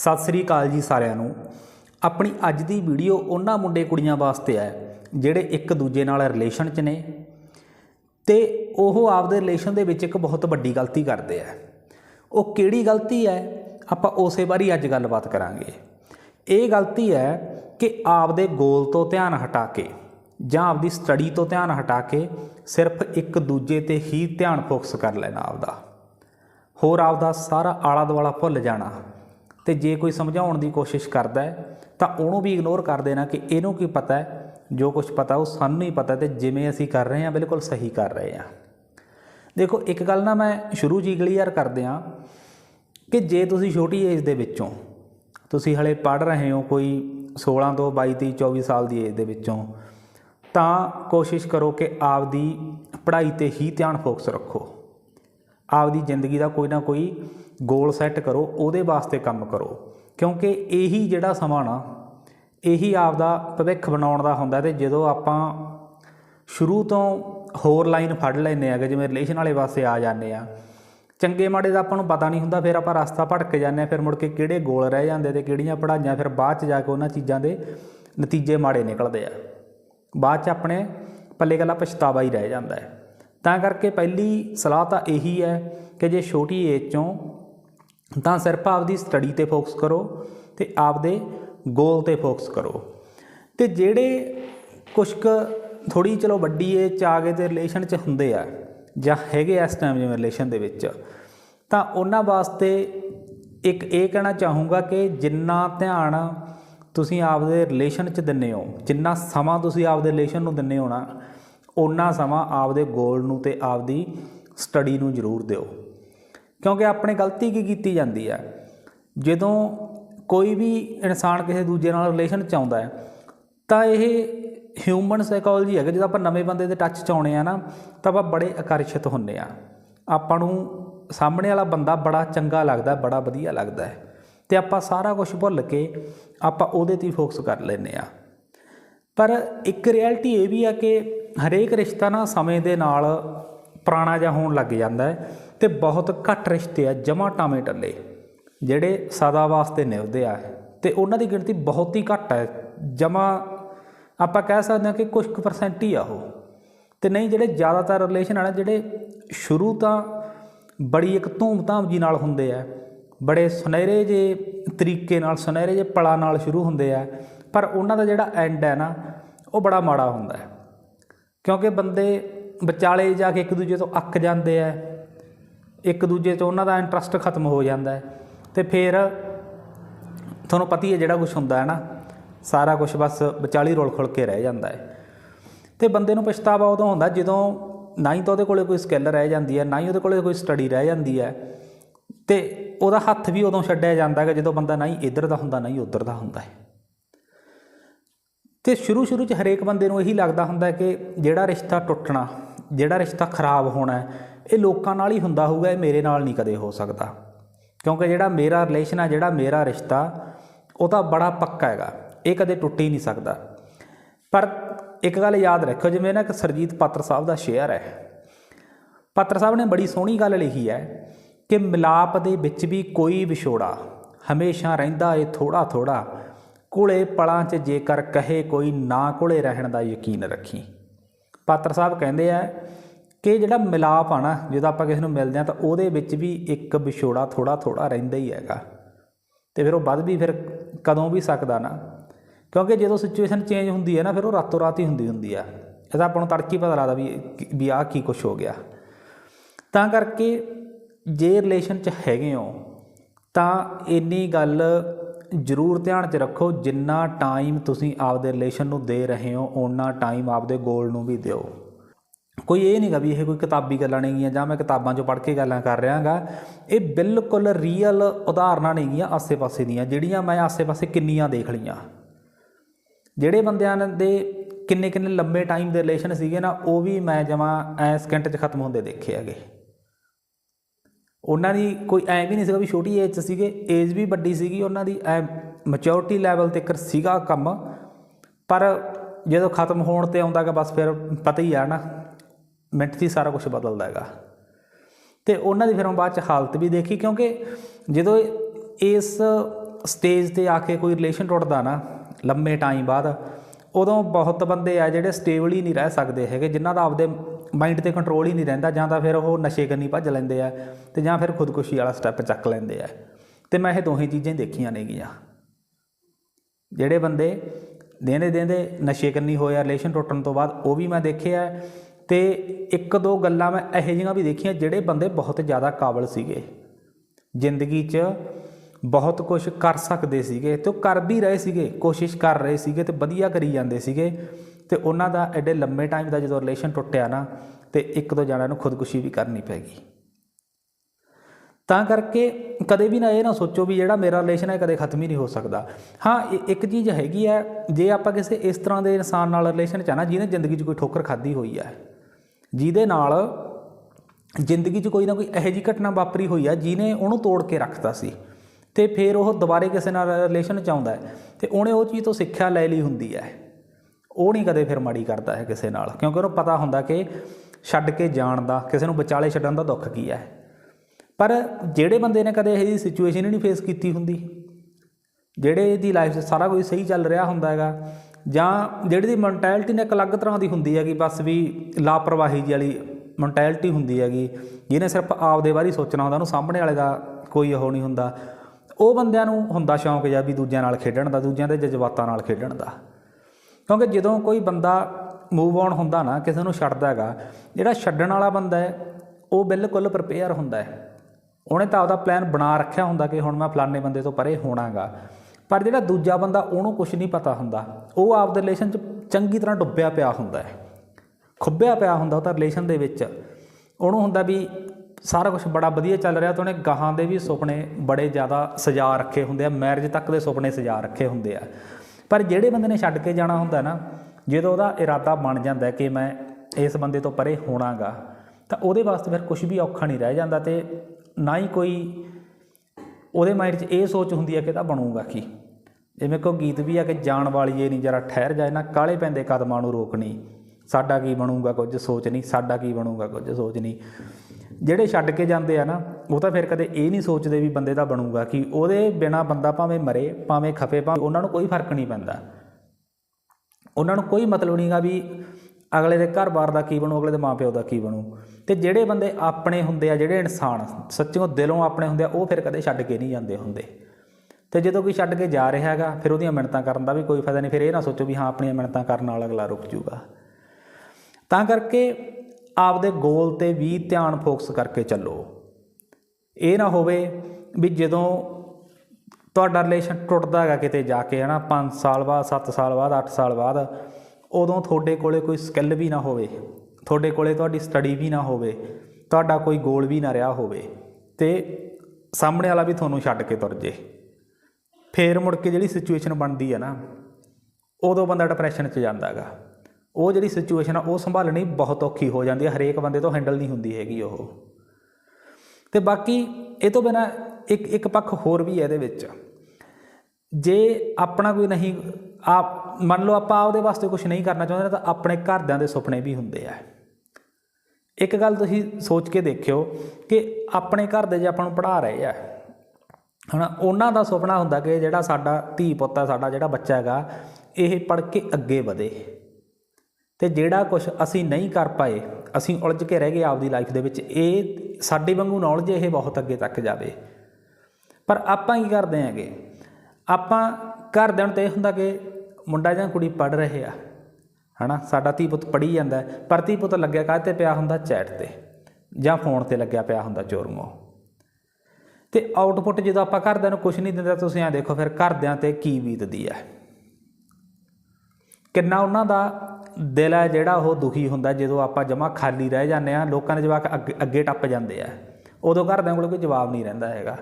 ਸਤਿ ਸ੍ਰੀ ਅਕਾਲ ਜੀ ਸਾਰਿਆਂ ਨੂੰ। ਆਪਣੀ ਅੱਜ ਦੀ ਵੀਡੀਓ ਉਹਨਾਂ ਮੁੰਡੇ ਕੁੜੀਆਂ ਵਾਸਤੇ ਹੈ, ਜਿਹੜੇ ਇੱਕ ਦੂਜੇ ਨਾਲ ਰਿਲੇਸ਼ਨ 'ਚ ਨੇ ਤੇ ਉਹ ਆਪਦੇ ਰਿਲੇਸ਼ਨ ਦੇ ਵਿੱਚ ਇੱਕ ਬਹੁਤ ਵੱਡੀ ਗਲਤੀ ਕਰਦੇ ਆ ਉਹ ਕਿਹੜੀ ਗਲਤੀ ਹੈ? ਆਪਾਂ ਉਸੇ ਬਾਰੇ ਅੱਜ ਗੱਲਬਾਤ ਕਰਾਂਗੇ। ਇਹ ਗਲਤੀ ਹੈ ਕਿ ਆਪਦੇ ਗੋਲ ਤੋਂ ਧਿਆਨ ਹਟਾ ਕੇ ਜਾਂ ਆਪਦੀ ਸਟੱਡੀ ਤੋਂ ਧਿਆਨ ਹਟਾ ਕੇ ਸਿਰਫ ਇੱਕ ਦੂਜੇ ਤੇ ਹੀ ਧਿਆਨ ਫੋਕਸ ਕਰ ਲੈਣਾ ਆਪਦਾ। ਹੋਰ ਆਪਦਾ ਸਾਰਾ ਆਲਾ ਦੁਆਲਾ ਭੁੱਲ ਜਾਣਾ। ਤੇ ਜੇ ਕੋਈ ਸਮਝਾਉਣ ਦੀ ਕੋਸ਼ਿਸ਼ ਕਰਦਾ ਹੈ, ਤਾਂ ਉਹਨੂੰ ਵੀ ਇਗਨੋਰ ਕਰ ਦੇਣਾ ਕਿ ਇਹਨੂੰ ਕੀ ਪਤਾ ਹੈ। ਜੋ ਕੁਝ ਪਤਾ, ਉਹ ਸਾਨੂੰ ਹੀ ਪਤਾ ਤੇ ਜਿਵੇਂ ਅਸੀਂ ਕਰ ਰਹੇ ਹਾਂ, ਬਿਲਕੁਲ ਸਹੀ ਕਰ ਰਹੇ ਹਾਂ। ਦੇਖੋ, ਇੱਕ ਗੱਲ ਨਾ ਮੈਂ ਸ਼ੁਰੂ ਜੀ ਕਲੀਅਰ ਕਰਦੇ ਹਾਂ ਕਿ ਜੇ ਤੁਸੀਂ ਛੋਟੀ ਏਜ ਦੇ ਵਿੱਚੋਂ ਤੁਸੀਂ ਹਲੇ ਪੜ੍ਹ ਰਹੇ ਹੋ ਕੋਈ 16 ਤੋਂ 22 23 24 ਸਾਲ ਦੀ ਏਜ ਦੇ ਵਿੱਚੋਂ, ਤਾਂ ਕੋਸ਼ਿਸ਼ ਕਰੋ ਕਿ ਆਪਦੀ ਪੜ੍ਹਾਈ ਤੇ ਹੀ ਧਿਆਨ ਫੋਕਸ ਰੱਖੋ। ਆਪਦੀ ਜ਼ਿੰਦਗੀ ਦਾ ਕੋਈ ਨਾ ਕੋਈ ਗੋਲ ਸੈੱਟ ਕਰੋ, ਉਹਦੇ ਵਾਸਤੇ ਕੰਮ ਕਰੋ। ਕਿਉਂਕਿ ਇਹੀ ਜਿਹੜਾ ਸਮਾਂ ਨਾ, ਇਹੀ ਆਪ ਦਾ ਭਵਿੱਖ ਬਣਾਉਣ ਦਾ ਹੁੰਦਾ ਤੇ ਜਦੋਂ ਆਪਾਂ ਸ਼ੁਰੂ ਤੋਂ ਹੋਰ ਲਾਈਨ ਫੜ ਲੈਨੇ ਕਿ ਜਿਵੇਂ ਰਿਲੇਸ਼ਨ ਵਾਲੇ ਪਾਸੇ ਆ ਜਾਂਦੇ ਆ, ਚੰਗੇ ਮਾੜੇ ਦਾ ਆਪਾਂ ਨੂੰ ਪਤਾ ਨਹੀਂ ਹੁੰਦਾ, ਫਿਰ ਆਪਾਂ ਰਸਤਾ ਭਟਕ ਜਾਂਦੇ ਆ, ਫਿਰ ਮੁੜ ਕੇ ਕਿਹੜੇ ਗੋਲ ਰਹਿ ਜਾਂਦੇ ਤੇ ਕਿਹੜੀਆਂ ਪੜਾਈਆਂ ਫਿਰ ਬਾਅਦ ਚ ਜਾ ਕੇ ਉਹਨਾਂ ਚੀਜ਼ਾਂ ਦੇ ਨਤੀਜੇ ਮਾੜੇ ਨਿਕਲਦੇ ਆ। ਬਾਅਦ ਚ ਆਪਣੇ ਪੱਲੇ ਗੱਲਾਂ ਪਛਤਾਵਾ ਹੀ ਰਹਿ ਜਾਂਦਾ ਹੈ। ਤਾਂ ਕਰਕੇ ਪਹਿਲੀ ਸਲਾਹ ਤਾਂ ਇਹੀ ਹੈ ਕਿ ਜੇ ਛੋਟੀ ਏਜ ਚੋਂ ਤਾਂ ਸਿਰਫ ਆਪਦੀ ਸਟੱਡੀ ਤੇ ਫੋਕਸ ਕਰੋ ਤੇ ਆਪਦੇ ਗੋਲ ਤੇ ਫੋਕਸ ਕਰੋ। ਤੇ ਜਿਹੜੇ ਕੁਛ ਕੁ ਥੋੜੀ ਚਲੋ ਵੱਡੀ ਏਜ ਚ ਆ ਗਏ ਤੇ ਰਿਲੇਸ਼ਨ ਚ ਹੁੰਦੇ ਆ ਜਾਂ ਹੈਗੇ ਇਸ ਟਾਈਮ ਜਿਵੇਂ ਰਿਲੇਸ਼ਨ ਦੇ ਵਿੱਚ, ਤਾਂ ਉਹਨਾਂ ਵਾਸਤੇ ਇੱਕ ਇਹ ਕਹਿਣਾ ਚਾਹੂੰਗਾ ਕਿ ਜਿੰਨਾ ਧਿਆਨ ਤੁਸੀਂ ਆਪਦੇ ਰਿਲੇਸ਼ਨ 'ਚ ਦਿੰਨੇ ਹੋ, ਜਿੰਨਾ ਸਮਾਂ ਤੁਸੀਂ ਆਪਦੇ ਰਿਲੇਸ਼ਨ ਨੂੰ ਦਿੰਨੇ ਹੋ ਨਾ ਉਨਾ ਸਮਾਂ ਆਪਦੇ ਗੋਲ ਨੂੰ ਤੇ ਆਪਦੀ ਸਟੱਡੀ ਨੂੰ ਜ਼ਰੂਰ ਦਿਓ। ਕਿਉਂਕਿ ਆਪਣੇ ਗਲਤੀ ਕੀ ਕੀਤੀ ਜਾਂਦੀ ਆ ਜਦੋਂ ਕੋਈ ਵੀ ਇਨਸਾਨ ਕਿਸੇ ਦੂਜੇ ਨਾਲ ਰਿਲੇਸ਼ਨ 'ਚ ਆਉਂਦਾ ਹੈ, ਤਾਂ ਇਹ ਹਿਊਮਨ ਸਾਈਕੋਲੋਜੀ ਹੈ ਕਿ ਜਦੋਂ ਆਪਾਂ ਨਵੇਂ ਬੰਦੇ ਦੇ ਟੱਚ 'ਚ ਆਉਣੇ ਆ ਨਾ, ਤਾਂ ਆਪਾਂ ਬੜੇ ਆਕਰਸ਼ਿਤ ਹੁੰਨੇ ਆ। ਆਪਾਂ ਨੂੰ ਸਾਹਮਣੇ ਵਾਲਾ ਬੰਦਾ ਬੜਾ ਚੰਗਾ ਲੱਗਦਾ, ਬੜਾ ਵਧੀਆ ਲੱਗਦਾ ਹੈ। ਤੇ ਆਪਾਂ ਸਾਰਾ ਕੁਝ ਭੁੱਲ ਕੇ ਆਪਾਂ ਉਹਦੇ ਤੇ ਫੋਕਸ ਕਰ ਲੈਨੇ ਆ। ਪਰ ਇੱਕ ਰਿਐਲਿਟੀ ਇਹ ਵੀ ਆ ਕਿ ਹਰੇਕ ਰਿਸ਼ਤਾ ਨਾ ਸਮੇਂ ਦੇ ਨਾਲ ਪੁਰਾਣਾ ਜਿਹਾ ਹੋਣ ਲੱਗ ਜਾਂਦਾ ਹੈ। ਤੇ ਬਹੁਤ ਘੱਟ ਰਿਸ਼ਤੇ ਆ ਜਮਾ ਟਾਵੇਂ ਟੱਲੇ, ਜਿਹੜੇ ਸਦਾ ਵਾਸਤੇ ਨਿਭਦੇ ਆ ਤੇ ਉਹਨਾਂ ਦੀ ਗਿਣਤੀ ਬਹੁਤ ਹੀ ਘੱਟ ਹੈ ਜਮਾ ਆਪਾਂ ਕਹਿ ਸਕਦੇ ਹਾਂ ਕਿ ਕੁਝ ਕੁ ਪਰਸੈਂਟ ਹੀ ਆ ਉਹ। ਤੇ ਨਹੀਂ, ਜਿਹੜੇ ਜ਼ਿਆਦਾਤਰ ਰਿਲੇਸ਼ਨ ਆ ਨਾ ਜਿਹੜੇ ਸ਼ੁਰੂ ਤਾਂ ਬੜੀ ਇੱਕ ਧੂਮ-ਧਾਮ ਜੀ ਨਾਲ ਹੁੰਦੇ ਆ, ਬੜੇ ਸੁਨਹਿਰੇ ਜੇ ਤਰੀਕੇ ਨਾਲ, ਸੁਨਹਿਰੇ ਜੇ ਪਲਾਂ ਨਾਲ ਸ਼ੁਰੂ ਹੁੰਦੇ ਆ, ਪਰ ਉਹਨਾਂ ਦਾ ਜਿਹੜਾ ਐਂਡ ਹੈ ਨਾ, ਉਹ ਬੜਾ ਮਾੜਾ ਹੁੰਦਾ ਹੈ। ਕਿਉਂਕਿ ਬੰਦੇ ਵਿਚਾਲੇ ਜਾ ਕੇ ਇੱਕ ਦੂਜੇ ਤੋਂ ਅੱਕ ਜਾਂਦੇ ਆ ਇੱਕ ਦੂਜੇ 'ਚ ਉਹਨਾਂ ਦਾ ਇੰਟਰਸਟ ਖਤਮ ਹੋ ਜਾਂਦਾ ਹੈ ਤੇ ਫਿਰ ਤੁਹਾਨੂੰ ਪਤਾ ਹੀ ਹੈ ਜਿਹੜਾ ਕੁਝ ਹੁੰਦਾ ਹੈ ਨਾ ਸਾਰਾ ਕੁਝ ਬਸ ਵਿਚਾਲੀ ਰੋਲ ਖੁਲ ਕੇ ਰਹਿ ਜਾਂਦਾ ਹੈ। ਤੇ ਬੰਦੇ ਨੂੰ ਪਛਤਾਵਾ ਉਦੋਂ ਹੁੰਦਾ ਜਦੋਂ ਨਾ ਹੀ ਤਾਂ ਉਹਦੇ ਕੋਲੇ ਕੋਈ ਸਕਿੱਲ ਰਹਿ ਜਾਂਦੀ ਹੈ ਨਾ ਹੀ ਉਹਦੇ ਕੋਲੇ ਕੋਈ ਸਟੱਡੀ ਰਹਿ ਜਾਂਦੀ ਹੈ ਤੇ ਉਹਦਾ ਹੱਥ ਵੀ ਉਦੋਂ ਛੱਡਿਆ ਜਾਂਦਾ ਹੈ ਜਦੋਂ ਬੰਦਾ ਨਾ ਹੀ ਇੱਧਰ ਦਾ ਹੁੰਦਾ ਨਾ ਹੀ ਉੱਧਰ ਦਾ ਹੁੰਦਾ ਹੈ। ਤੇ ਸ਼ੁਰੂ ਸ਼ੁਰੂ 'ਚ ਹਰੇਕ ਬੰਦੇ ਨੂੰ ਇਹੀ ਲੱਗਦਾ ਹੁੰਦਾ ਕਿ ਜਿਹੜਾ ਰਿਸ਼ਤਾ ਟੁੱਟਣਾ ਜਿਹੜਾ ਰਿਸ਼ਤਾ ਖਰਾਬ ਹੋਣਾ ਹੈ, ਇਹ ਲੋਕਾਂ ਨਾਲ ਹੀ ਹੁੰਦਾ ਹੋਊਗਾ, ਇਹ ਮੇਰੇ ਨਾਲ ਨਹੀਂ ਕਦੇ ਹੋ ਸਕਦਾ। ਕਿਉਂਕਿ ਜਿਹੜਾ ਮੇਰਾ ਰਿਲੇਸ਼ਨ ਆ, ਜਿਹੜਾ ਮੇਰਾ ਰਿਸ਼ਤਾ, ਉਹ ਤਾਂ ਬੜਾ ਪੱਕਾ ਹੈਗਾ। ਇਹ ਕਦੇ ਟੁੱਟ ਹੀ ਨਹੀਂ ਸਕਦਾ। ਪਰ ਇੱਕ ਗੱਲ ਯਾਦ ਰੱਖਿਓ, ਜਿਵੇਂ ਨਾ ਇੱਕ ਸਰਜੀਤ ਪਾਤਰ ਸਾਹਿਬ ਦਾ ਸ਼ੇਅਰ ਹੈ। ਪਾਤਰ ਸਾਹਿਬ ਨੇ ਬੜੀ ਸੋਹਣੀ ਗੱਲ ਲਿਖੀ ਹੈ ਕਿ ਮਿਲਾਪ ਦੇ ਵਿੱਚ ਵੀ ਕੋਈ ਵਿਛੋੜਾ, ਹਮੇਸ਼ਾ ਰਹਿੰਦਾ ਏ ਥੋੜਾ ਥੋੜਾ ਕੋਲੇ ਪਲਾਂ 'ਚ ਜੇਕਰ ਕਹੇ ਕੋਈ ਨਾ ਕੋਲੇ ਰਹਿਣ ਦਾ ਯਕੀਨ ਰੱਖੀ। ਪਾਤਰ ਸਾਹਿਬ ਕਹਿੰਦੇ ਆ ਕਿ ਜਿਹੜਾ ਮਿਲਾਪ ਆ ਨਾ, ਜਦੋਂ ਆਪਾਂ ਕਿਸੇ ਨੂੰ ਮਿਲਦੇ ਆ ਤਾਂ ਉਹਦੇ ਵਿੱਚ ਵੀ ਇੱਕ ਵਿਛੋੜਾ ਥੋੜਾ ਥੋੜਾ ਰਹਿੰਦਾ ਹੀ ਹੈਗਾ। ਤੇ ਫਿਰ ਉਹ ਵੱਧ ਵੀ ਫਿਰ ਕਦੋਂ ਵੀ ਸਕਦਾ ਨਾ। ਕਿਉਂਕਿ ਜਦੋਂ ਸਿਚੁਏਸ਼ਨ ਚੇਂਜ ਹੁੰਦੀ ਹੈ ਨਾ, ਫਿਰ ਉਹ ਰਾਤੋਂ ਰਾਤ ਹੀ ਹੁੰਦੀ ਹੁੰਦੀ ਆ। ਇਹਦਾ ਆਪਾਂ ਨੂੰ ਤੜਕੀ ਪਤਾ ਲੱਗਦਾ ਵੀ ਵੀ ਆਹ ਕੀ ਕੁਝ ਹੋ ਗਿਆ। ਤਾਂ ਕਰਕੇ ਜੇ ਰਿਲੇਸ਼ਨ 'ਚ ਹੈਗੇ ਹੋ, ਤਾਂ ਇੰਨੀ ਗੱਲ ਜ਼ਰੂਰ ਧਿਆਨ 'ਚ ਰੱਖੋ, ਜਿੰਨਾ ਟਾਈਮ ਤੁਸੀਂ ਆਪਦੇ ਰਿਲੇਸ਼ਨ ਨੂੰ ਦੇ ਰਹੇ ਹੋ, ਓਨਾ ਟਾਈਮ ਆਪਦੇ ਗੋਲ ਨੂੰ ਵੀ ਦਿਓ। ਕੋਈ ਇਹ ਨਹੀਂਗਾ ਵੀ ਇਹ ਕੋਈ ਕਿਤਾਬੀ ਗੱਲਾਂ ਨੇਗੀਆਂ ਜਾਂ ਮੈਂ ਕਿਤਾਬਾਂ 'ਚੋਂ ਪੜ੍ਹ ਕੇ ਗੱਲਾਂ ਕਰ ਰਿਹਾਗਾ। ਇਹ ਬਿਲਕੁਲ ਰੀਅਲ ਉਦਾਹਰਨਾਂ ਨੇਗੀਆਂ ਆਸੇ-ਪਾਸੇ ਦੀਆਂ, ਜਿਹੜੀਆਂ ਮੈਂ ਆਸੇ-ਪਾਸੇ ਕਿੰਨੀਆਂ ਦੇਖ ਲਈਆਂ। ਜਿਹੜੇ ਬੰਦਿਆਂ ਦੇ ਕਿੰਨੇ ਕਿੰਨੇ ਲੰਬੇ ਟਾਈਮ ਦੇ ਰਿਲੇਸ਼ਨ ਸੀਗੇ ਨਾ, ਉਹ ਵੀ ਮੈਂ ਜਮਾਂ ਐ ਸਕਿੰਟ 'ਚ ਖਤਮ ਹੁੰਦੇ ਦੇਖੇ ਹੈਗੇ। ਉਹਨਾਂ ਦੀ ਕੋਈ ਐ ਵੀ ਨਹੀਂ ਸੀਗਾ ਵੀ ਛੋਟੀ ਏਜ 'ਚ ਸੀਗੇ ਏਜ ਵੀ ਵੱਡੀ ਸੀਗੀ, ਉਹਨਾਂ ਦੀ ਐ ਮੈਚੁਰਿਟੀ ਲੈਵਲ ਤੱਕ ਸੀਗਾ ਕੰਮ। ਪਰ ਜਦੋਂ ਖਤਮ ਹੋਣ ਤੇ ਆਉਂਦਾਗਾ ਬਸ ਫਿਰ ਪਤਾ ਹੀ ਆ ਨਾ। ਮਿੰਟ 'ਚ ਹੀ ਸਾਰਾ ਕੁਝ ਬਦਲਦਾ ਹੈਗਾ। ਤੇ ਉਹਨਾਂ ਦੀ ਫਿਰ ਮੈਂ ਬਾਅਦ ਚ ਹਾਲਤ ਵੀ ਦੇਖੀ ਕਿਉਂਕਿ ਜਦੋਂ ਇਸ ਸਟੇਜ ਤੇ ਆ ਕੇ ਕੋਈ ਰਿਲੇਸ਼ਨ ਟੁੱਟਦਾ ਨਾ, ਲੰਮੇ ਟਾਈਮ ਬਾਅਦ, ਉਦੋਂ ਬਹੁਤ ਬੰਦੇ ਆ ਜਿਹੜੇ ਸਟੇਬਲ ਹੀ ਨਹੀਂ ਰਹਿ ਸਕਦੇ ਹੈਗੇ, ਜਿਨ੍ਹਾਂ ਦਾ ਆਪਦੇ ਮਾਈਂਡ ਤੇ ਕੰਟਰੋਲ ਹੀ ਨਹੀਂ ਰਹਿੰਦਾ, ਜਾਂ ਤਾਂ ਫਿਰ ਉਹ ਨਸ਼ੇ ਕਰਨੀ ਭੱਜ ਲੈਂਦੇ ਆ, ਤੇ ਜਾਂ ਫਿਰ ਖੁਦਕੁਸ਼ੀ ਵਾਲਾ ਸਟੈਪ ਚੱਕ ਲੈਂਦੇ ਆ। ਤੇ ਮੈਂ ਇਹ ਦੋਹੇ ਚੀਜ਼ਾਂ ਦੇਖੀਆਂ ਨੇਗੀਆਂ। ਜਿਹੜੇ ਬੰਦੇ ਦੇਂਦੇ ਦੇਂਦੇ ਨਸ਼ੇ ਕਰਨੀ ਹੋਇਆ ਰਿਲੇਸ਼ਨ ਟੁੱਟਣ ਤੋਂ ਬਾਅਦ, ਉਹ ਵੀ ਮੈਂ ਦੇਖਿਆ। ਤੇ ਇੱਕ ਦੋ ਗੱਲਾਂ ਮੈਂ ਇਹੋ ਜਿਹੀਆਂ ਵੀ ਦੇਖੀਆਂ ਜਿਹੜੇ ਬੰਦੇ ਬਹੁਤ ਜ਼ਿਆਦਾ ਕਾਬਲ ਸੀਗੇ। ਜ਼ਿੰਦਗੀ 'ਚ ਬਹੁਤ ਕੁਝ ਕਰ ਸਕਦੇ ਸੀਗੇ ਤੇ ਉਹ ਕਰ ਵੀ ਰਹੇ ਸੀਗੇ, ਕੋਸ਼ਿਸ਼ ਕਰ ਰਹੇ ਸੀਗੇ ਤੇ ਵਧੀਆ ਕਰੀ ਜਾਂਦੇ ਸੀਗੇ ਤੇ ਉਹਨਾਂ ਦਾ ਐਡੇ ਲੰਮੇ ਟਾਈਮ ਦਾ ਜਦੋਂ ਰਿਲੇਸ਼ਨ ਟੁੱਟਿਆ ਨਾ ਤੇ ਇੱਕ ਦੋ ਜਣਿਆਂ ਨੂੰ ਖੁਦਕੁਸ਼ੀ ਵੀ ਕਰਨੀ ਪੈ ਗਈ। ਤਾਂ ਕਰਕੇ ਕਦੇ ਵੀ ਨਾ ਇਹ ਨਾ ਸੋਚੋ ਵੀ ਜਿਹੜਾ ਮੇਰਾ ਰਿਲੇਸ਼ਨ ਹੈ ਕਦੇ ਖਤਮ ਹੀ ਨਹੀਂ ਹੋ ਸਕਦਾ। ਹਾਂ ਇੱਕ ਚੀਜ਼ ਹੈਗੀ ਹੈ, ਜੇ ਆਪਾਂ ਕਿਸੇ ਇਸ ਤਰ੍ਹਾਂ ਦੇ ਇਨਸਾਨ ਨਾਲ ਰਿਲੇਸ਼ਨ ਚ ਆ ਨਾ ਜਿਹਨੇ ਜ਼ਿੰਦਗੀ 'ਚ ਕੋਈ ਠੋਕਰ ਖਾਧੀ ਹੋਈ ਹੈ ਜਿਹਦੇ ਨਾਲ ਜ਼ਿੰਦਗੀ 'ਚ ਕੋਈ ਨਾ ਕੋਈ ਇਹੋ ਜਿਹੀ ਘਟਨਾ ਵਾਪਰੀ ਹੋਈ ਆ, ਜਿਹਨੇ ਉਹਨੂੰ ਤੋੜ ਕੇ ਰੱਖਤਾ ਸੀ। ਤੇ ਫਿਰ ਉਹ ਦੁਬਾਰੇ ਕਿਸੇ ਨਾਲ ਰਿਲੇਸ਼ਨ 'ਚ ਆਉਂਦਾ ਹੈ ਤੇ ਉਹਨੇ ਉਹ ਚੀਜ਼ ਤੋਂ ਸਿੱਖਿਆ ਲੈ ਲਈ ਹੁੰਦੀ ਹੈ। ਉਹ ਨਹੀਂ ਕਦੇ ਫਿਰ ਮਾੜੀ ਕਰਦਾ ਹੈ ਕਿਸੇ ਨਾਲ, ਕਿਉਂਕਿ ਉਹਨੂੰ ਪਤਾ ਹੁੰਦਾ ਕਿ ਛੱਡ ਕੇ ਜਾਣ ਦਾ, ਕਿਸੇ ਨੂੰ ਵਿਚਾਲੇ ਛੱਡਣ ਦਾ ਦੁੱਖ ਕੀ ਹੈ। ਪਰ ਜਿਹੜੇ ਬੰਦੇ ਨੇ ਕਦੇ ਇਹੋ ਜੀ ਸਿਚੁਏਸ਼ਨ ਹੀ ਨਹੀਂ ਫੇਸ ਕੀਤੀ ਹੁੰਦੀ, ਜਿਹੜੇ ਦੀ ਲਾਈਫ 'ਚ ਸਾਰਾ ਕੁਝ ਸਹੀ ਚੱਲ ਰਿਹਾ ਹੁੰਦਾ ਹੈਗਾ ਜਾਂ ਜਿਹੜੀ ਦੀ ਮੈਂਟੈਲਿਟੀ ਨੇ ਇੱਕ ਅਲੱਗ ਤਰ੍ਹਾਂ ਦੀ ਹੁੰਦੀ ਹੈਗੀ, ਬਸ ਵੀ ਲਾਪਰਵਾਹੀ ਜਿਹੀ ਵਾਲੀ ਮੈਂਟੈਲਿਟੀ ਹੁੰਦੀ ਹੈਗੀ, ਜਿਹਨੇ ਸਿਰਫ ਆਪਦੇ ਬਾਰੇ ਸੋਚਣਾ ਹੁੰਦਾ, ਉਹਨੂੰ ਸਾਹਮਣੇ ਵਾਲੇ ਦਾ ਕੋਈ ਉਹ ਨਹੀਂ ਹੁੰਦਾ। ਉਹ ਬੰਦਿਆਂ ਨੂੰ ਹੁੰਦਾ ਸ਼ੌਂਕ ਜਾਂ ਵੀ ਦੂਜਿਆਂ ਨਾਲ ਖੇਡਣ ਦਾ, ਦੂਜਿਆਂ ਦੇ ਜਜ਼ਬਾਤਾਂ ਨਾਲ ਖੇਡਣ ਦਾ। ਕਿਉਂਕਿ ਜਦੋਂ ਕੋਈ ਬੰਦਾ ਮੂਵ ਔਨ ਹੁੰਦਾ ਨਾ, ਕਿਸੇ ਨੂੰ ਛੱਡਦਾ ਹੈਗਾ, ਜਿਹੜਾ ਛੱਡਣ ਵਾਲਾ ਬੰਦਾ ਹੈ, ਉਹ ਬਿਲਕੁਲ ਪ੍ਰਪੇਅਰ ਹੁੰਦਾ ਹੈ। ਉਹਨੇ ਤਾਂ ਆਪਦਾ ਪਲਾਨ ਬਣਾ ਰੱਖਿਆ ਹੁੰਦਾ ਕਿ ਹੁਣ ਮੈਂ ਫਲਾਣੇ ਬੰਦੇ ਤੋਂ ਪਰੇ ਹੋਣਾਗਾ ਪਰ ਜਿਹੜਾ ਦੂਜਾ ਬੰਦਾ ਉਹਨੂੰ ਕੁਝ ਨਹੀਂ ਪਤਾ ਹੁੰਦਾ। ਉਹ ਆਪਦੇ ਰਿਲੇਸ਼ਨ 'ਚ ਚੰਗੀ ਤਰ੍ਹਾਂ ਡੁੱਬਿਆ ਪਿਆ ਹੁੰਦਾ ਹੈ। ਖੁੱਬਿਆ ਪਿਆ ਹੁੰਦਾ ਉਹ ਤਾਂ ਰਿਲੇਸ਼ਨ ਦੇ ਵਿੱਚ। ਉਹਨੂੰ ਹੁੰਦਾ ਵੀ ਸਾਰਾ ਕੁਝ ਬੜਾ ਵਧੀਆ ਚੱਲ ਰਿਹਾ ਤਾਂ ਉਹਨੇ ਗਾਹਾਂ ਦੇ ਵੀ ਸੁਪਨੇ ਬੜੇ ਜ਼ਿਆਦਾ ਸਜਾ ਰੱਖੇ ਹੁੰਦੇ ਆ ਮੈਰਿਜ ਤੱਕ ਦੇ ਸੁਪਨੇ ਸਜਾ ਰੱਖੇ ਹੁੰਦੇ ਆ। ਪਰ ਜਿਹੜੇ ਬੰਦੇ ਨੇ ਛੱਡ ਕੇ ਜਾਣਾ ਹੁੰਦਾ ਨਾ, ਜਦੋਂ ਉਹਦਾ ਇਰਾਦਾ ਬਣ ਜਾਂਦਾ ਕਿ ਮੈਂ ਇਸ ਬੰਦੇ ਤੋਂ ਪਰੇ ਹੋਣਾਗਾ, ਤਾਂ ਉਹਦੇ ਵਾਸਤੇ ਫਿਰ ਕੁਝ ਵੀ ਔਖਾ ਨਹੀਂ ਰਹਿ ਜਾਂਦਾ ਤੇ ਨਾ ਹੀ ਕੋਈ ਉਹਦੇ ਮਾਈਂਡ 'ਚ ਇਹ ਸੋਚ ਹੁੰਦੀ ਹੈ ਕਿ ਇਹਦਾ ਬਣੂਗਾ ਕੀ। ਜਿਵੇਂ ਕੋ ਗੀਤ ਵੀ ਆ ਕਿ ਜਾਣ ਵਾਲੀਏ ਨਹੀਂ, ਜਰਾ ਠਹਿਰ ਜਾਏ ਨਾ ਕਾਲੇ ਪੈਂਦੇ ਕਦਮਾਂ ਨੂੰ ਰੋਕਣੀ। ਸਾਡਾ ਕੀ ਬਣੂਗਾ ਕੁਝ ਸੋਚ ਨਹੀਂ, ਸਾਡਾ ਕੀ ਬਣੂਗਾ ਕੁਝ ਸੋਚ ਨਹੀਂ। ਜਿਹੜੇ ਛੱਡ ਕੇ ਜਾਂਦੇ ਆ ਨਾ, ਉਹ ਤਾਂ ਫਿਰ ਕਦੇ ਇਹ ਨਹੀਂ ਸੋਚਦੇ ਵੀ ਬੰਦੇ ਦਾ ਬਣੂਗਾ ਕਿ ਉਹਦੇ ਬਿਨਾ ਬੰਦਾ ਭਾਵੇਂ ਮਰੇ, ਭਾਵੇਂ ਖਫੇ ਭਾਵੇਂ ਉਹਨਾਂ ਨੂੰ ਕੋਈ ਫ਼ਰਕ ਨਹੀਂ ਪੈਂਦਾ। ਉਹਨਾਂ ਨੂੰ ਕੋਈ ਮਤਲਬ ਨਹੀਂਗਾ ਵੀ ਅਗਲੇ ਦੇ ਘਰ-ਬਾਰ ਦਾ ਕੀ ਬਣੂ, ਅਗਲੇ ਦੇ ਮਾਪਿਓ ਦਾ ਕੀ ਬਣੂ। ਤੇ ਜਿਹੜੇ ਬੰਦੇ ਆਪਣੇ ਹੁੰਦੇ ਆ, ਜਿਹੜੇ ਇਨਸਾਨ ਸੱਚੀਓ ਦਿਲੋਂ ਆਪਣੇ ਹੁੰਦੇ ਆ, ਉਹ ਫਿਰ ਕਦੇ ਛੱਡ ਕੇ ਨਹੀਂ ਜਾਂਦੇ ਹੁੰਦੇ। ਤੇ ਜਦੋਂ ਕੋਈ ਛੱਡ ਕੇ ਜਾ ਰਿਹਾ ਹੈਗਾ, ਫਿਰ ਉਹਦੀਆਂ ਮਿਹਨਤਾਂ ਕਰਨ ਦਾ ਵੀ ਕੋਈ ਫਾਇਦਾ ਨਹੀਂ, ਫਿਰ ਇਹ ਨਾ ਸੋਚੋ ਵੀ ਹਾਂ, ਆਪਣੀਆਂ ਮਿਹਨਤਾਂ ਕਰਨ ਨਾਲ ਅਗਲਾ ਰੁਕ ਜੂਗਾ ਤਾਂ ਕਰਕੇ ਆਪਦੇ ਗੋਲ ਤੇ ਵੀ ਧਿਆਨ ਫੋਕਸ ਕਰਕੇ ਚੱਲੋ। ਇਹ ਨਾ ਹੋਵੇ ਵੀ ਜਦੋਂ ਤੁਹਾਡਾ ਰਿਲੇਸ਼ਨ ਟੁੱਟਦਾ ਹੈਗਾ ਕਿਤੇ ਜਾ ਕੇ, ਹਨਾ 5 ਸਾਲ ਬਾਅਦ 7 ਸਾਲ ਬਾਅਦ 8 ਸਾਲ ਬਾਅਦ, ਉਦੋਂ ਤੁਹਾਡੇ ਕੋਲੇ ਕੋਈ ਸਕਿੱਲ ਵੀ ਨਾ ਹੋਵੇ, ਤੁਹਾਡੇ ਕੋਲੇ ਤੁਹਾਡੀ ਸਟੱਡੀ ਵੀ ਨਾ ਹੋਵੇ, ਤੁਹਾਡਾ ਕੋਈ ਗੋਲ ਵੀ ਨਾ ਰਿਹਾ ਹੋਵੇ, ਤੇ ਸਾਹਮਣੇ ਵਾਲਾ ਵੀ ਤੁਹਾਨੂੰ ਛੱਡ ਕੇ ਤੁਰ ਜੇ। ਫੇਰ ਮੁੜ ਕੇ ਜਿਹੜੀ ਸਿਚੁਏਸ਼ਨ ਬਣਦੀ ਹੈ ਨਾ, ਉਦੋਂ ਬੰਦਾ ਡਿਪਰੈਸ਼ਨ 'ਚ ਜਾਂਦਾ ਹੈਗਾ ਉਹ ਜਿਹੜੀ ਸਿਚੁਏਸ਼ਨ ਆ, ਉਹ ਸੰਭਾਲਣੀ ਬਹੁਤ ਔਖੀ ਹੋ ਜਾਂਦੀ ਹੈ ਹਰੇਕ ਬੰਦੇ ਤੋਂ ਹੈਂਡਲ ਨਹੀਂ ਹੁੰਦੀ ਹੈਗੀ ਉਹ। ਤੇ ਬਾਕੀ ਇਹ ਤੋਂ ਬਿਨਾ ਇੱਕ ਇੱਕ ਪੱਖ ਹੋਰ ਵੀ ਹੈ ਇਹਦੇ ਵਿੱਚ। ਜੇ ਆਪਣਾ ਕੋਈ ਨਹੀਂ, ਆਪ, ਮੰਨ ਲਓ ਆਪਾਂ ਉਹਦੇ ਵਾਸਤੇ ਕੁਝ ਨਹੀਂ ਕਰਨਾ ਚਾਹੁੰਦੇ, ਤਾਂ ਆਪਣੇ ਘਰਦਿਆਂ ਦੇ ਸੁਪਨੇ ਵੀ ਹੁੰਦੇ ਆ। ਇੱਕ ਗੱਲ ਤੁਸੀਂ ਸੋਚ ਕੇ ਦੇਖਿਓ ਕਿ ਆਪਣੇ ਘਰ ਦੇ ਜੇ ਆਪਾਂ ਨੂੰ ਪੜ੍ਹਾ ਰਹੇ ਆ ਹਨਾ, ਉਹਨਾਂ ਦਾ ਸੁਪਨਾ ਹੁੰਦਾ ਕਿ ਜਿਹੜਾ ਸਾਡਾ ਧੀ ਪੁੱਤ ਹੈ ਸਾਡਾ ਜਿਹੜਾ ਬੱਚਾ ਹੈਗਾ, ਇਹ ਪੜ੍ਹ ਕੇ ਅੱਗੇ ਵਧੇ। ਤੇ ਜਿਹੜਾ ਕੁਝ ਅਸੀਂ ਨਹੀਂ ਕਰ ਪਾਏ, ਅਸੀਂ ਉਲਝ ਕੇ ਰਹਿ ਗਏ ਆਪਦੀ ਲਾਈਫ ਦੇ ਵਿੱਚ, ਇਹ ਸਾਡੇ ਵਾਂਗੂ ਨੌਲੇਜ ਇਹ ਬਹੁਤ ਅੱਗੇ ਤੱਕ ਜਾਵੇ। ਪਰ ਆਪਾਂ ਕੀ ਕਰਦੇ ਆਂਗੇ ਆਪਾਂ ਘਰਦਿਆਂ ਨੂੰ ਤੇ ਇਹ ਹੁੰਦਾ ਕਿ ਮੁੰਡਾ ਜਾਂ ਕੁੜੀ ਪੜ ਰਹੇ ਆ, ਹਨਾ, ਸਾਡਾ ਧੀ ਪੁੱਤ ਪੜੀ ਜਾਂਦਾ ਪਰ ਧੀ ਪੁੱਤ ਲੱਗਿਆ ਕਾਹ ਤੇ ਪਿਆ ਹੁੰਦਾ? ਚੈਟ ਤੇ, ਜਾਂ ਫੋਨ ਤੇ ਲੱਗਿਆ ਪਿਆ ਹੁੰਦਾ ਚੋਰਮੋ ਤੇ ਆਊਟਪੁੱਟ ਜਦੋਂ ਆਪਾਂ ਘਰਦਿਆਂ ਨੂੰ ਕੁਝ ਨਹੀਂ ਦਿੰਦੇ, ਤੁਸੀਂ ਐ ਦੇਖੋ ਫਿਰ ਘਰਦਿਆਂ ਤੇ ਕੀ ਬੀਤਦੀ ਹੈ। ਕਿੰਨਾ ਉਹਨਾਂ ਦਾ ਦਿਲ ਹੈ ਜਿਹੜਾ ਉਹ ਦੁਖੀ ਹੁੰਦਾ ਜਦੋਂ ਆਪਾਂ ਜਮਾ ਖਾਲੀ ਰਹਿ ਜਾਂਦੇ ਆ ਲੋਕਾਂ ਦੇ ਜਵਾਕ ਅੱਗੇ ਅੱਗੇ ਟੱਪ ਜਾਂਦੇ ਆ। ਉਦੋਂ ਘਰਦਿਆਂ ਕੋਲ ਕੋਈ ਜਵਾਬ ਨਹੀਂ ਰਹਿੰਦਾ ਹੈਗਾ।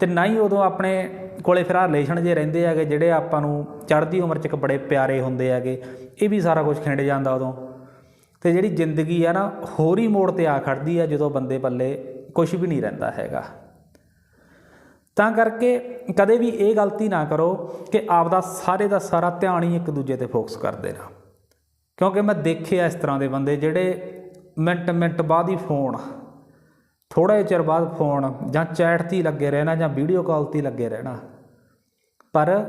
ਤੇ ਨਾ ਹੀ ਉਦੋਂ ਆਪਣੇ ਕੋਲੇ ਫਿਰ ਆ ਰਿਲੇਸ਼ਨ ਜੇ ਰਹਿੰਦੇ ਹੈਗੇ, ਜਿਹੜੇ ਆਪਾਂ ਨੂੰ ਚੜ੍ਹਦੀ ਉਮਰ 'ਚ ਇੱਕ ਬੜੇ ਪਿਆਰੇ ਹੁੰਦੇ ਹੈਗੇ, ਇਹ ਵੀ ਸਾਰਾ ਕੁਝ ਖਿੰਡ ਜਾਂਦਾ ਉਦੋਂ। ਤੇ ਜਿਹੜੀ ਜ਼ਿੰਦਗੀ ਆ ਨਾ, ਹੋਰ ਹੀ ਮੋੜ ਤੇ ਆ ਖੜਦੀ ਆ ਜਦੋਂ ਬੰਦੇ ਪੱਲੇ ਕੁਝ ਵੀ ਨਹੀਂ ਰਹਿੰਦਾ ਹੈਗਾ। ਤਾਂ ਕਰਕੇ ਕਦੇ ਵੀ ਇਹ ਗਲਤੀ ਨਾ ਕਰੋ ਕਿ ਆਪਦਾ ਸਾਰੇ ਦਾ ਸਾਰਾ ਧਿਆਨ ਹੀ ਇੱਕ ਦੂਜੇ ਤੇ ਫੋਕਸ ਕਰਦੇ ਦੇਣਾ ਕਿਉਂਕਿ ਮੈਂ ਦੇਖਿਆ ਇਸ ਤਰ੍ਹਾਂ ਦੇ ਬੰਦੇ ਜਿਹੜੇ ਮਿੰਟ ਮਿੰਟ ਬਾਅਦ ਹੀ ਫੋਨ ਥੋੜਾ ਚਿਰ ਬਾਅਦ ਫੋਨ ਜਾਂ ਚੈਟ ਤੇ ਹੀ ਲੱਗੇ ਰਹਿਣਾ ਜਾਂ ਵੀਡੀਓ ਕਾਲ ਤੇ ਲੱਗੇ ਰਹਿਣਾ। ਪਰ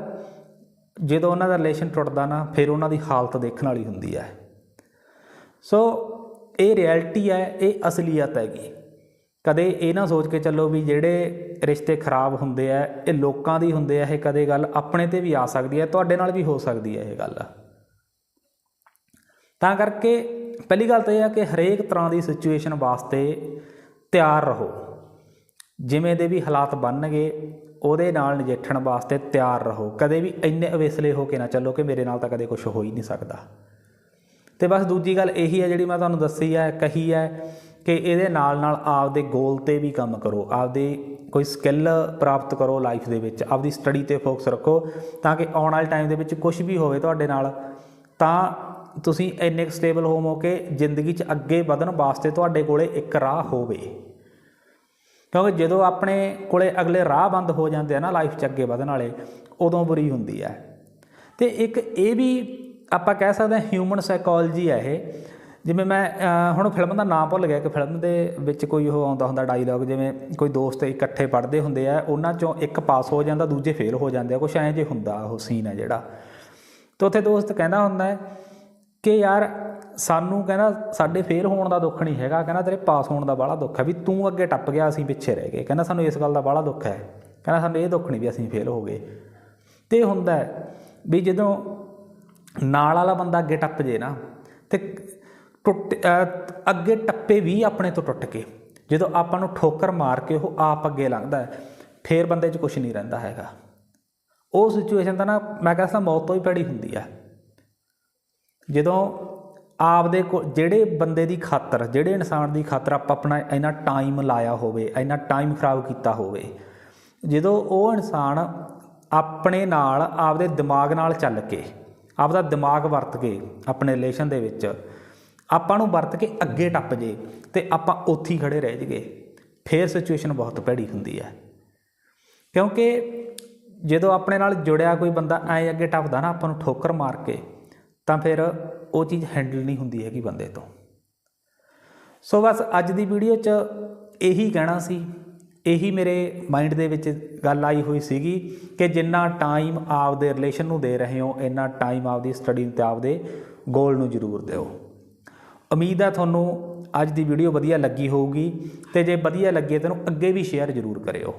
ਜਦੋਂ ਉਹਨਾਂ ਦਾ ਰਿਲੇਸ਼ਨ ਟੁੱਟਦਾ ਨਾ, ਫਿਰ ਉਹਨਾਂ ਦੀ ਹਾਲਤ ਦੇਖਣ ਵਾਲੀ ਹੁੰਦੀ ਹੈ। ਸੋ ਇਹ ਰਿਐਲਿਟੀ ਹੈ, ਇਹ ਅਸਲੀਅਤ ਹੈਗੀ। ਕਦੇ ਇਹ ਨਾ ਸੋਚ ਕੇ ਚੱਲੋ ਵੀ ਜਿਹੜੇ ਰਿਸ਼ਤੇ ਖਰਾਬ ਹੁੰਦੇ ਆ, ਇਹ ਲੋਕਾਂ ਦੀ ਹੁੰਦੇ ਆ, ਇਹ ਕਦੇ ਗੱਲ ਆਪਣੇ ਤੇ ਵੀ ਆ ਸਕਦੀ ਹੈ ਤੁਹਾਡੇ ਨਾਲ ਵੀ ਹੋ ਸਕਦੀ ਹੈ ਇਹ ਗੱਲ। ਤਾਂ ਕਰਕੇ ਪਹਿਲੀ ਗੱਲ ਤਾਂ ਇਹ ਆ ਕਿ ਹਰੇਕ ਤਰ੍ਹਾਂ ਦੀ ਸਿਚੁਏਸ਼ਨ ਵਾਸਤੇ ਤਿਆਰ ਰਹੋ। ਜਿਵੇਂ ਦੇ ਵੀ ਹਾਲਾਤ ਬਣਨਗੇ, ਉਹਦੇ ਨਾਲ ਨਜਿੱਠਣ ਵਾਸਤੇ ਤਿਆਰ ਰਹੋ। ਕਦੇ ਵੀ ਇੰਨੇ ਅਵੇਸਲੇ ਹੋ ਕੇ ਨਾ ਚੱਲੋ ਕਿ ਮੇਰੇ ਨਾਲ ਤਾਂ ਕਦੇ ਕੁਝ ਹੋ ਹੀ ਨਹੀਂ ਸਕਦਾ। ਤੇ ਬਸ ਦੂਜੀ ਗੱਲ ਇਹੀ ਹੈ ਜਿਹੜੀ ਮੈਂ ਤੁਹਾਨੂੰ ਦੱਸੀ ਹੈ ਕਹੀ ਹੈ ਕਿ ਇਹਦੇ ਨਾਲ ਨਾਲ ਆਪਦੇ ਗੋਲ ਤੇ ਵੀ ਕੰਮ ਕਰੋ, ਆਪਦੇ ਕੋਈ ਸਕਿੱਲ ਪ੍ਰਾਪਤ ਕਰੋ ਲਾਈਫ ਦੇ ਵਿੱਚ, ਆਪਦੀ ਸਟੱਡੀ ਤੇ ਫੋਕਸ ਰੱਖੋ ਤਾਂ ਕਿ ਆਉਣ ਵਾਲੇ ਟਾਈਮ ਦੇ ਵਿੱਚ ਕੁਝ ਵੀ ਹੋਵੇ ਤੁਹਾਡੇ ਨਾਲ, ਤਾਂ ਤੁਸੀਂ ਇੰਨੇ ਸਟੇਬਲ ਹੋਵੋ ਕਿ ਜ਼ਿੰਦਗੀ 'ਚ ਅੱਗੇ ਵਧਣ ਵਾਸਤੇ ਤੁਹਾਡੇ ਕੋਲੇ ਇੱਕ ਰਾਹ ਹੋਵੇ। ਕਿਉਂਕਿ ਜਦੋਂ ਆਪਣੇ ਕੋਲੇ ਅਗਲੇ ਰਾਹ ਬੰਦ ਹੋ ਜਾਂਦੇ ਆ ਨਾ ਲਾਈਫ 'ਚ ਅੱਗੇ ਵਧਣ ਵਾਲੇ, ਉਦੋਂ ਬੁਰੀ ਹੁੰਦੀ ਹੈ। ਤੇ ਇੱਕ ਇਹ ਵੀ ਆਪਾਂ ਕਹਿ ਸਕਦੇ ਹਾਂ ਹਿਊਮਨ ਸਾਈਕੋਲੋਜੀ ਹੈ ਇਹ ਜਿਵੇਂ ਮੈਂ ਹੁਣ ਫਿਲਮ ਦਾ ਨਾਮ ਭੁੱਲ ਗਿਆ ਕਿ ਫਿਲਮ ਦੇ ਵਿੱਚ ਕੋਈ ਉਹ ਆਉਂਦਾ ਹੁੰਦਾ ਡਾਇਲੌਗ ਜਿਵੇਂ ਕੋਈ ਦੋਸਤ ਇਕੱਠੇ ਪੜ੍ਹਦੇ ਹੁੰਦੇ ਆ, ਉਹਨਾਂ ਚੋਂ ਇੱਕ ਪਾਸ ਹੋ ਜਾਂਦਾ, ਦੂਜੇ ਫੇਲ ਹੋ ਜਾਂਦੇ ਆ, ਕੁਛ ਐਂ ਜੇ ਹੁੰਦਾ ਉਹ ਸੀਨ ਹੈ ਜਿਹੜਾ। ਤੇ ਉੱਥੇ ਦੋਸਤ ਕਹਿੰਦਾ ਹੁੰਦਾ ਹੈ ਕਿ ਯਾਰ ਸਾਨੂੰ ਕਹਿੰਦਾ, ਸਾਡੇ ਫੇਲ ਹੋਣ ਦਾ ਦੁੱਖ ਨਹੀਂ ਹੈਗਾ, ਕਹਿੰਦਾ ਤੇਰੇ ਪਾਸ ਹੋਣ ਦਾ ਬਾਹਲਾ ਦੁੱਖ ਹੈ, ਵੀ ਤੂੰ ਅੱਗੇ ਟੱਪ ਗਿਆ, ਅਸੀਂ ਪਿੱਛੇ ਰਹਿ ਗਏ। ਕਹਿੰਦਾ ਸਾਨੂੰ ਇਸ ਗੱਲ ਦਾ ਬਾਹਲਾ ਦੁੱਖ ਹੈ। ਕਹਿੰਦਾ ਸਾਨੂੰ ਇਹ ਦੁੱਖ ਨਹੀਂ ਵੀ ਅਸੀਂ ਫੇਲ ਹੋ ਗਏ। ਤੇ ਹੁੰਦਾ ਵੀ ਜਦੋਂ ਨਾਲ ਵਾਲਾ ਬੰਦਾ ਅੱਗੇ ਟੱਪ ਜੇ ਨਾ, ਤੇ ਟੁੱਟ ਅੱਗੇ ਟੱਪੇ ਵੀ ਆਪਣੇ ਤੋਂ ਟੁੱਟ ਕੇ ਜਦੋਂ ਆਪਾਂ ਨੂੰ ਠੋਕਰ ਮਾਰ ਕੇ ਉਹ ਆਪ ਅੱਗੇ ਲੰਘਦਾ ਹੈ, ਫੇਰ ਬੰਦੇ 'ਚ ਕੁਝ ਨਹੀਂ ਰਹਿੰਦਾ ਹੈਗਾ। ਉਹ ਸਿਚੁਏਸ਼ਨ ਤਾਂ ਨਾ ਮੈਂ ਕਹਿੰਦਾ ਮੌਤ ਤੋਂ ਹੀ ਭੈੜੀ ਹੁੰਦੀ ਆ। ਜਦੋਂ ਆਪਦੇ ਕੋ ਜਿਹੜੇ ਬੰਦੇ ਦੀ ਖਾਤਰ ਜਿਹੜੇ ਇਨਸਾਨ ਦੀ ਖਾਤਰ ਆਪਾਂ ਆਪਣਾ ਇੰਨਾ ਟਾਈਮ ਲਾਇਆ ਹੋਵੇ ਇੰਨਾ ਟਾਈਮ ਖਰਾਬ ਕੀਤਾ ਹੋਵੇ ਜਦੋਂ ਉਹ ਇਨਸਾਨ ਆਪਣੇ ਨਾਲ ਆਪਦੇ ਦਿਮਾਗ ਨਾਲ ਚੱਲ ਕੇ ਆਪਦਾ ਦਿਮਾਗ ਵਰਤ ਕੇ ਆਪਣੇ ਰਿਲੇਸ਼ਨ ਦੇ ਵਿੱਚ ਆਪਾਂ ਨੂੰ ਵਰਤ ਕੇ ਅੱਗੇ ਟੱਪ ਜੇ ਤੇ ਆਪਾਂ ਉੱਥੇ ਹੀ ਖੜੇ ਰਹਿ ਜਗੇ ਫੇਰ ਸਿਚੁਏਸ਼ਨ ਬਹੁਤ ਭੈੜੀ ਹੁੰਦੀ ਹੈ। ਕਿਉਂਕਿ ਜਦੋਂ ਆਪਣੇ ਨਾਲ ਜੁੜਿਆ ਕੋਈ ਬੰਦਾ ਐ ਅੱਗੇ ਟੱਪਦਾ ਨਾ, ਆਪਾਂ ਨੂੰ ਠੋਕਰ ਮਾਰ ਕੇ, ਤਾਂ ਫਿਰ ਉਹ ਚੀਜ਼ ਹੈਂਡਲ ਨਹੀਂ ਹੁੰਦੀ ਹੈਗੀ ਬੰਦੇ ਤੋਂ। ਸੋ ਬਸ ਅੱਜ ਦੀ ਵੀਡੀਓ 'ਚ ਇਹੀ ਕਹਿਣਾ ਸੀ। ਇਹੀ ਮੇਰੇ ਮਾਈਂਡ ਦੇ ਵਿੱਚ ਗੱਲ ਆਈ ਹੋਈ ਸੀਗੀ ਕਿ ਜਿੰਨਾ ਟਾਈਮ ਆਪਦੇ ਰਿਲੇਸ਼ਨ ਨੂੰ ਦੇ ਰਹੇ ਹੋ, ਇੰਨਾ ਟਾਈਮ ਆਪਦੀ ਸਟੱਡੀ ਤੇ ਆਪਦੇ ਗੋਲ ਨੂੰ ਜ਼ਰੂਰ ਦਿਓ। ਉਮੀਦ ਆ ਤੁਹਾਨੂੰ ਅੱਜ ਦੀ ਵੀਡੀਓ ਵਧੀਆ ਲੱਗੀ ਹੋਊਗੀ ਤੇ ਜੇ ਵਧੀਆ ਲੱਗੇ ਤਾਂ ਇਹਨੂੰ ਅੱਗੇ ਵੀ ਸ਼ੇਅਰ ਜ਼ਰੂਰ ਕਰਿਓ।